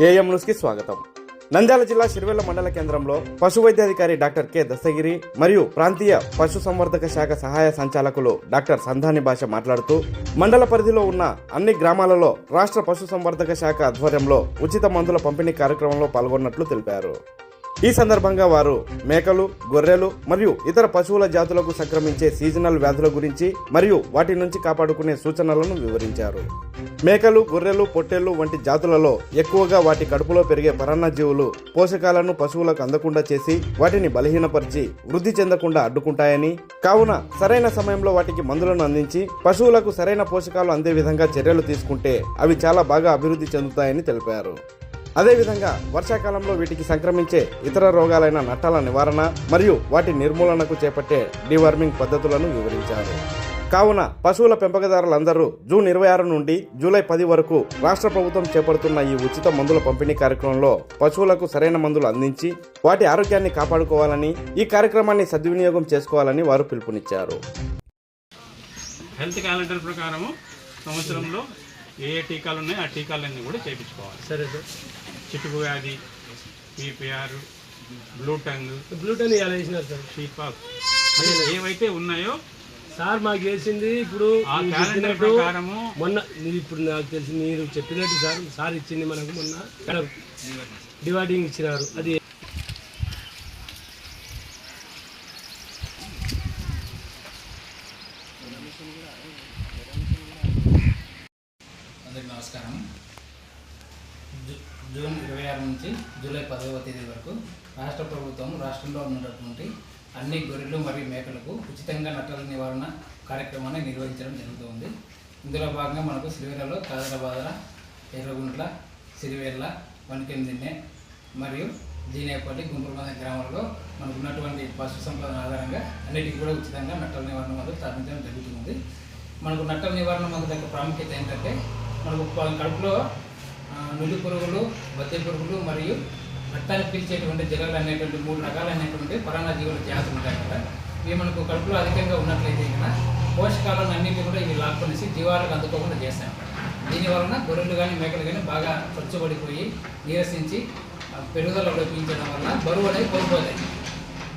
AM న్యూస్కి స్వాగతం. నంద్యాల జిల్లా శిర్వెల్ల మండల కేంద్రంలో పశు వైద్యాధికారి డాక్టర్ కె దస్తగిరి మరియు ప్రాంతీయ పశు సంవర్ధక శాఖ సహాయ సంచాలకులు డాక్టర్ సంధాని భాష మాట్లాడుతూ మండల పరిధిలో ఉన్న అన్ని గ్రామాలలో రాష్ట్ర పశు సంవర్ధక శాఖ ఆధ్వర్యంలో ఉచిత మందుల పంపిణీ కార్యక్రమంలో పాల్గొన్నట్లు తెలిపారు. ఈ సందర్భంగా వారు మేకలు గొర్రెలు మరియు ఇతర పశువుల జాతులకు సంక్రమించే సీజనల్ వ్యాధుల గురించి మరియు వాటి నుంచి కాపాడుకునే సూచనలను వివరించారు. మేకలు గొర్రెలు పొట్టేళ్ళు వంటి జాతులలో ఎక్కువగా వాటి కడుపులో పెరిగే పరాన్నజీవులు పోషకాలను పశువులకు అందకుండా చేసి వాటిని బలహీనపరిచి వృద్ధి చెందకుండా అడ్డుకుంటాయని కావున సరైన సమయంలో వాటికి మందులను అందించి పశువులకు సరైన పోషకాలు అందే విధంగా చర్యలు తీసుకుంటే అవి చాలా బాగా అభివృద్ధి చెందుతాయని తెలిపారు. అదేవిధంగా వర్షాకాలంలో వీటికి సంక్రమించే ఇతర రోగాలైన నట్టాల నివారణ మరియు వాటి నిర్మూలనకు చేపట్టే డివార్మింగ్ పద్ధతులను వివరించారు. కావున పశువుల పెంపకదారులందరూ జూన్ ఇరవై ఆరు నుండి జూలై పది వరకు రాష్ట్ర ప్రభుత్వం చేపడుతున్న ఈ ఉచిత మందుల పంపిణీ కార్యక్రమంలో పశువులకు సరైన మందులు అందించి వాటి ఆరోగ్యాన్ని కాపాడుకోవాలని ఈ కార్యక్రమాన్ని సద్వినియోగం చేసుకోవాలని వారు పిలుపునిచ్చారు. హెల్త్ క్యాలెండర్ ప్రకారము సంవత్సరంలో ఏ ఏ టీకాలు ఉన్నాయో ఆ టీకాలన్నీ కూడా చేయించుకోవాలి సరే సార్. చిటుకు వ్యాధి పీపీఆర్ బ్లూ టంగ్ బ్లూటన్ ఇలా వేసినారు సార్. షీపాక్ ఏవైతే ఉన్నాయో సార్ మాకు వేసింది ఇప్పుడు చెప్పినట్టు ప్రకారము మొన్న మీరు ఇప్పుడు నాకు తెలిసి మీరు చెప్పినట్టు సార్ సార్ ఇచ్చింది మనకు మొన్న. డివైడింగ్ ఇచ్చినారు. అది నమస్కారం. జూ జూన్ ఇరవై ఆరు నుంచి జూలై పదవ తేదీ వరకు రాష్ట్ర ప్రభుత్వం రాష్ట్రంలో ఉన్నటువంటి అన్ని గొర్రెలు మరియు మేకలకు ఉచితంగా నట్టల నివారణ కార్యక్రమాన్ని నిర్వహించడం జరుగుతుంది. ఇందులో భాగంగా మనకు సిరివెల్లలో కాదరబాదర ఎర్రగుంట్ల సిరివేళ్ళ వనికెందిన్నె మరియు జీనేపల్లి గుంటూరుమంద గ్రామాల్లో మనకు ఉన్నటువంటి పశు సంపద ఆధారంగా అన్నిటికీ కూడా ఉచితంగా నట్టల నివారణ మందులు స్థాపించడం జరుగుతుంది. మనకు నట్టల నివారణ మందుల యొక్క ప్రాముఖ్యత ఏంటంటే మనకు కడుపులో ఆ, నులి పురుగులు బద్దె పురుగులు మరియు రక్తాన్ని పీల్చేటువంటి జగలు అనేటువంటి మూడు రకాలైనటువంటి పరాన్న జీవుల జాతులు ఉంటాయి కదా. ఇవి మనకు కడుపులో అధికంగా ఉన్నట్లయితే కదా పోషకాలను అన్నింటినీ కూడా ఇవి లాక్కొనేసి జీవాలకు అందుకోకుండా చేస్తాయి. దీని వలన గొర్రెలు కానీ మేకలు కానీ బాగా స్వచ్ఛపడిపోయి నీరసించి పెరుగుదల లోపించడం వల్ల బరువు అనేది కోల్పోతాయి.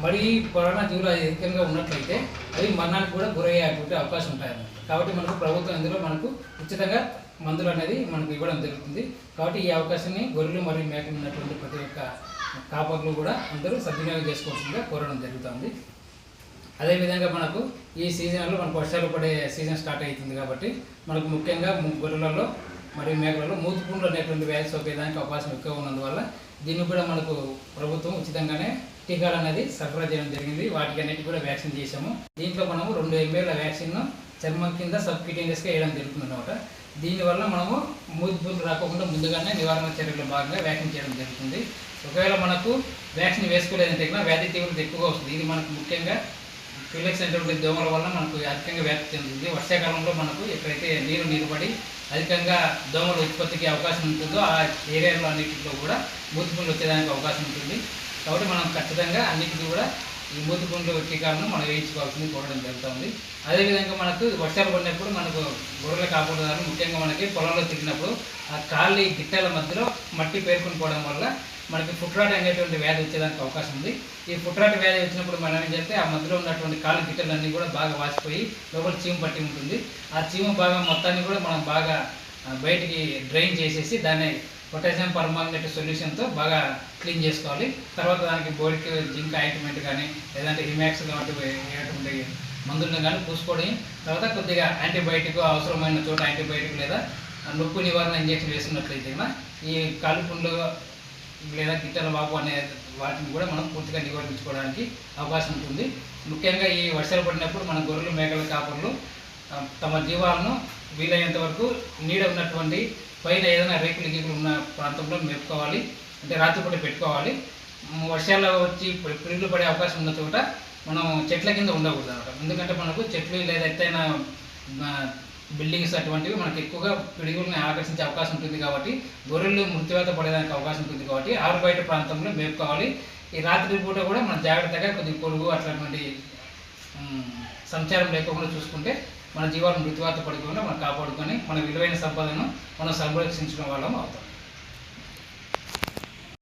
మరి కరోనా జీవులు అధికంగా ఉన్నట్లయితే అవి మరణానికి కూడా గురయ్యేటువంటి అవకాశం ఉంటాయి. కాబట్టి మనకు ప్రభుత్వం ఇందులో మనకు ఉచితంగా మందులు అనేది మనకు ఇవ్వడం జరుగుతుంది. కాబట్టి ఈ అవకాశాన్ని గొర్రెలు మరియు మేకలు ఉన్నటువంటి ప్రతి ఒక్క కాపర్లు కూడా అందరూ సద్వినియోగం చేసుకోవాల్సిందిగా కోరడం జరుగుతుంది. అదేవిధంగా మనకు ఈ సీజన్లో మనకు వర్షాలు పడే సీజన్ స్టార్ట్ అవుతుంది కాబట్టి మనకు ముఖ్యంగా గొర్రెలలో మరియు మేకలలో మూతుపుండ్లు అనేటువంటి వ్యాధి సోకేదానికి అవకాశం ఎక్కువ ఉన్నందువల్ల దీన్ని కూడా మనకు ప్రభుత్వం ఉచితంగానే టీకాలు అనేది సరఫరా చేయడం జరిగింది. వాటికి అన్నిటి కూడా వ్యాక్సిన్ చేసాము దీంట్లో మనము రెండు ఎంఏల వ్యాక్సిన్ను చర్మం కింద సబ్క్యూటేనియస్గా వేయడం జరుగుతుంది అనమాట దీనివల్ల మనము మూతిపుండ్లు రాకుండా ముందుగానే నివారణ చర్యల్లో భాగంగా వ్యాక్సిన్ చేయడం జరుగుతుంది. ఒకవేళ మనకు వ్యాక్సిన్ వేసుకోలేదంటే కూడా వ్యాధి తీవ్రత ఎక్కువగా వస్తుంది. ఇది మనకు ముఖ్యంగా ఫిలెక్స్ అనేటువంటి దోమల వల్ల మనకు అధికంగా వ్యాప్తి చెందుతుంది. వర్షాకాలంలో మనకు ఎక్కడైతే నీరు నిలబడి అధికంగా దోమలు ఉత్పత్తికి అవకాశం ఉంటుందో ఆ ఏరియాలో అన్నింటిలో కూడా మూతిపుండ్లు వచ్చేదానికి అవకాశం ఉంటుంది. కాబట్టి మనం ఖచ్చితంగా అన్నిటికీ కూడా ఈ మూతిపుండ్లు టీకాలను మనం వేయించుకోవాల్సింది కోరడం జరుగుతుంది. అదేవిధంగా మనకు వర్షాలు పడినప్పుడు మనకు గొర్రెలు కాపాడుదారు ముఖ్యంగా మనకి పొలంలో తిరిగినప్పుడు ఆ కాళ్ళ గిట్టెల మధ్యలో మట్టి పేర్కొని పోవడం వల్ల మనకి ఫుట్రాట్ అనేటువంటి వ్యాధి వచ్చేదానికి అవకాశం ఉంది. ఈ ఫుట్రాట్ వ్యాధి వచ్చినప్పుడు మనం ఏం చేస్తే ఆ మధ్యలో ఉన్నటువంటి కాలు గిట్టెలన్నీ కూడా బాగా వాసిపోయి లోపల చీమ పట్టి ఉంటుంది. ఆ చీమ భాగం మొత్తాన్ని కూడా మనం బాగా బయటికి డ్రైన్ చేసేసి దాన్ని పొటాషియం పర్మాంగనేట్ సొల్యూషన్తో బాగా క్లీన్ చేసుకోవాలి. తర్వాత దానికి బోరిక్ జింక్ ఆయింట్మెంట్ కానీ లేదంటే హిమాక్స్ లాంటివి మందులను కానీ పూసుకోవడం తర్వాత కొద్దిగా యాంటీబయాటిక్ అవసరమైన చోట యాంటీబయాటిక్ లేదా నొప్పి నివారణ ఇంజెక్షన్ వేసినట్లయితే ఈ కాలుపుండ్లు లేదా గిట్టల వాపు అనే వాటిని కూడా మనం పూర్తిగా నివారించుకోవడానికి అవకాశం ఉంటుంది. ముఖ్యంగా ఈ వర్షాలు పడినప్పుడు మన గొర్రెలు మేకల కాపర్లు తమ జీవాలను వీలైనంత వరకు నీడ ఉన్నటువంటి పైన ఏదైనా రేకులు గీకులు ఉన్న ప్రాంతంలో మేపుకోవాలి. అంటే రాత్రిపూట పెట్టుకోవాలి. వర్షాల్లో వర్షాలు వచ్చి పి- పిడుగులు పడే అవకాశం ఉన్న చోట మనం చెట్ల కింద ఉండకూడదు అనమాట. ఎందుకంటే మనకు చెట్లు లేదా ఎత్తైన బిల్డింగ్స్ అటువంటివి మనకు ఎక్కువగా పిడుగుల్ని ఆకర్షించే అవకాశం ఉంటుంది కాబట్టి గొర్రెలు మృత్యువాత పడేదానికి అవకాశం ఉంటుంది కాబట్టి ఆరు బయట ప్రాంతంలో మేపుకోవాలి. ఈ రాత్రి పూట కూడా మనం జాగ్రత్తగా కొద్దిగా పొరుగు అట్లాంటి సంచారం లేకుండా చూసుకుంటే మన జీవాలు మృత్యువాత పడుకుండా మనం కాపాడుకొని మన విలువైన సంపదను మనం సంరక్షించడం వాళ్ళం అవుతాం.